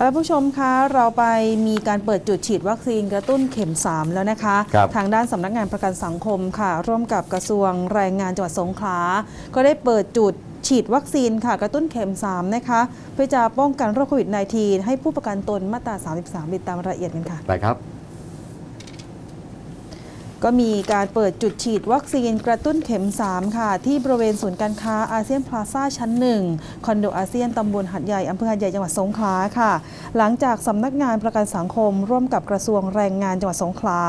ท่านผู้ชมคะเราไปมีการเปิดจุดฉีดวัคซีนกระตุ้นเข็ม 3 แล้วนะคะครับทางด้านสำนักงานประกันสังคมค่ะ ร่วมกับกระทรวงแรงงานจังหวัดสงขลา ก็ได้เปิดจุดฉีดวัคซีนค่ะ กระตุ้นเข็ม 3 นะคะ เพื่อจะป้องกันโรคโควิด -19 ให้ผู้ประกันตนมาตรา 33ติดตามรายละเอียดกันค่ะไปครับ ก็มีการเปิดจุดฉีดวัคซีนกระตุ้นเข็ม 3 ค่ะ ที่บริเวณศูนย์การค้าอาเซียนพลาซ่าชั้น 1 คอนโดอาเซียนตำบลหัดใหญ่อำเภอหัดใหญ่จังหวัดสงขลาค่ะ หลังจากสำนักงานประกันสังคม ร่วมกับกระทรวงแรงงานจังหวัดสงขลา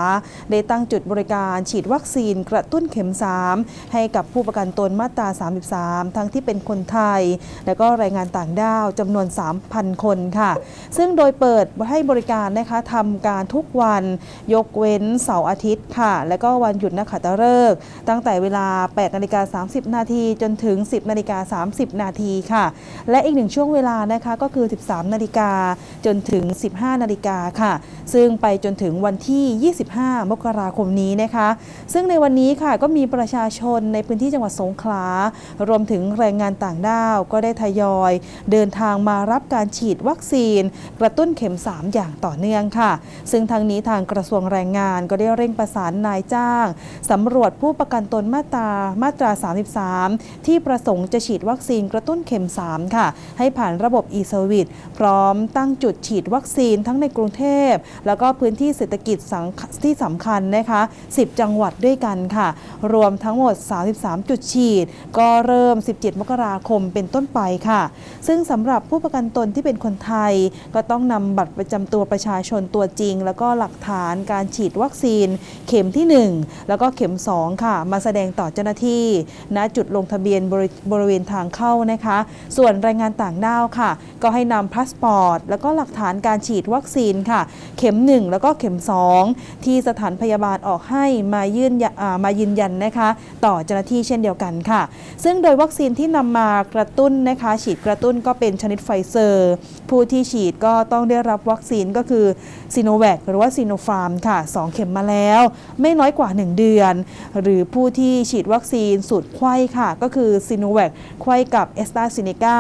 ได้ตั้งจุดบริการฉีดวัคซีนกระตุ้นเข็ม 3 ให้กับผู้ประกันตนมาตรา 33 ทั้งที่เป็นคนไทย และก็แรงงานต่างด้าวจำนวน 3,000 คนค่ะ ซึ่งโดยเปิดให้บริการนะคะทำการทุกวันยกเว้นเสาร์อาทิตย์ค่ะและก็วันหยุดนักขัตฤกษ์ตั้งแต่เวลา 8 นาฬิกา 30 นาทีจนถึง 10 นาฬิกา 30 นาทีค่ะ และอีกหนึ่งช่วงเวลานะคะก็คือ 13 นาฬิกาจนถึง 15 นาฬิกาค่ะ ซึ่งไปจนถึงวันที่ 25 มกราคมนี้นะคะ ซึ่งในวันนี้ค่ะก็มีประชาชนในพื้นที่จังหวัดสงขลารวมถึงแรงงานต่างด้าวก็ได้ทยอย เดินทางมารับการฉีดวัคซีน กระตุ้นเข็ม 3 อย่างต่อเนื่องค่ะ ซึ่งทางนี้ทางกระทรวงแรงงานก็ได้เร่งประสานนายจ้างสำรวจผู้ประกันตนมาตรามาตรา 33 ที่ประสงค์จะฉีดวัคซีนกระตุ้นเข็ม 3 ค่ะ ให้ผ่านระบบ e-service พร้อมตั้งจุดฉีดวัคซีนทั้งในกรุงเทพ แล้วก็พื้นที่เศรษฐกิจที่สำคัญนะคะ 10 จังหวัดด้วยกันค่ะ รวมทั้งหมด 33 จุดฉีด ก็เริ่ม 17 มกราคมเป็นต้นไปค่ะ ซึ่งสำหรับผู้ประกันตนที่เป็นคนไทย ก็ต้องนำบัตรประจำตัวประชาชนตัวจริง แล้วก็หลักฐานการฉีดวัคซีนเข็มที่1 แล้วก็เข็ม 2 ค่ะ มาแสดงต่อเจ้าหน้าที่ณจุดลงทะเบียนบริบริเวณทางเข้านะคะ ส่วนแรงงานต่างด้าวค่ะ ก็ให้นำพาสปอร์ต แล้วก็หลักฐานการฉีดวัคซีนค่ะ เข็ม 1 แล้วก็เข็ม 2 ที่สถานพยาบาลออกให้มายื่นยาอ่ามายืนยันนะคะ ต่อเจ้าหน้าที่เช่นเดียวกันค่ะ ซึ่งโดยวัคซีนที่นำมากระตุ้นนะคะ ฉีดกระตุ้นก็เป็นชนิดไฟเซอร์ ผู้ที่ฉีดก็ต้องได้รับวัคซีนก็คือซีโนแวคหรือว่าซีโนฟาร์มค่ะ 2 เข็มมาแล้วไม่ไม่น้อยกว่า 1 เดือน หรือผู้ที่ฉีดวัคซีนสูตรไข้ค่ะ ก็คือซีโนแวคไข้กับเอสตาซิเนกา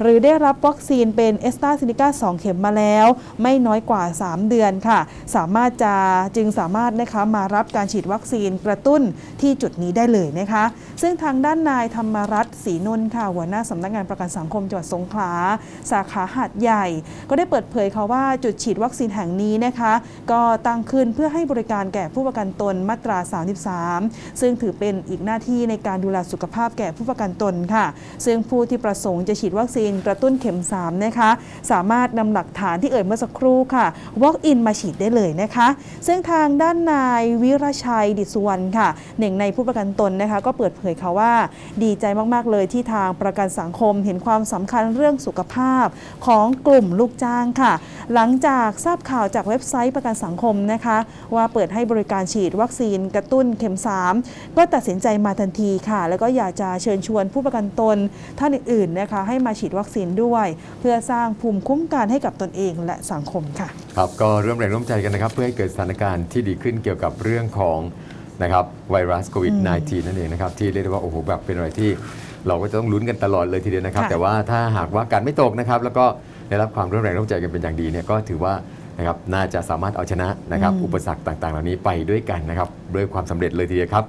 หรือได้รับวัคซีนเป็นเอสตาซิเนกา2เข็มมาแล้ว ไม่น้อยกว่า 3 เดือนค่ะ สามารถจะจึงสามารถนะคะมารับการฉีดวัคซีนกระตุ้นที่จุดนี้ได้เลยนะคะ ซึ่งทางด้านนายธรรมรัตน์ศรีนนท์ค่ะ หัวหน้าสำนักงานประกันสังคมจังหวัดสงขลาสาขาหาดใหญ่ ก็ได้เปิดเผยค่ะว่าจุดฉีดวัคซีนแห่งนี้นะคะ ก็ตั้งขึ้นเพื่อให้บริการแก่ผู้ประกันตนมาตรา 33 ซึ่งถือเป็นอีกหน้าที่ในการดูแลสุขภาพแก่ผู้ประกันตนค่ะ ซึ่งผู้ที่ประสงค์จะฉีดวัคซีนกระตุ้นเข็ม 3 นะคะ สามารถนำหลักฐานที่เอ่ยเมื่อสักครู่ค่ะ walk in มาฉีดได้เลยนะคะ ซึ่งทางด้านนายวิรชัยดิสุวรรณค่ะ หนึ่งในผู้ประกันตนนะคะ ก็เปิดเผยค่ะว่า ดีใจมาก ๆ เลยที่ทางประกันสังคมเห็นความสำคัญเรื่องสุขภาพของกลุ่มลูกจ้างค่ะ หลังจากทราบข่าวจากเว็บไซต์ประกันสังคมนะคะ ว่าเปิดให้บริการฉีดวัคซีนกระตุ้นเข็ม 3 ก็ตัดสินใจมาทันทีค่ะ แล้วก็อยากจะเชิญชวนผู้ประกันตนท่านอื่นๆนะคะให้มาฉีดวัคซีนด้วย เพื่อสร้างภูมิคุ้มกันให้กับตนเองและสังคมค่ะครับก็ร่วมแรงร่วมใจกันนะครับ เพื่อให้เกิดสถานการณ์ที่ดีขึ้นเกี่ยวกับเรื่องของนะครับไวรัสโควิด -19 นั่นเองนะครับที่เรียกได้ว่าโอ้โหแบบเป็นอะไรที่เราก็จะต้องลุ้นกันตลอดเลยทีเดียวนะครับค่ะแต่ว่าถ้าหากว่าการไม่ตกนะครับแล้วก็ ได้รับความร่วมแรงร่วมใจกันเป็นอย่างดีเนี่ยก็ถือว่านะครับน่าจะสามารถเอาชนะนะครับอุปสรรคต่างๆ เหล่านี้ไปด้วยกันนะครับด้วยความสำเร็จเลยทีเดียวครับ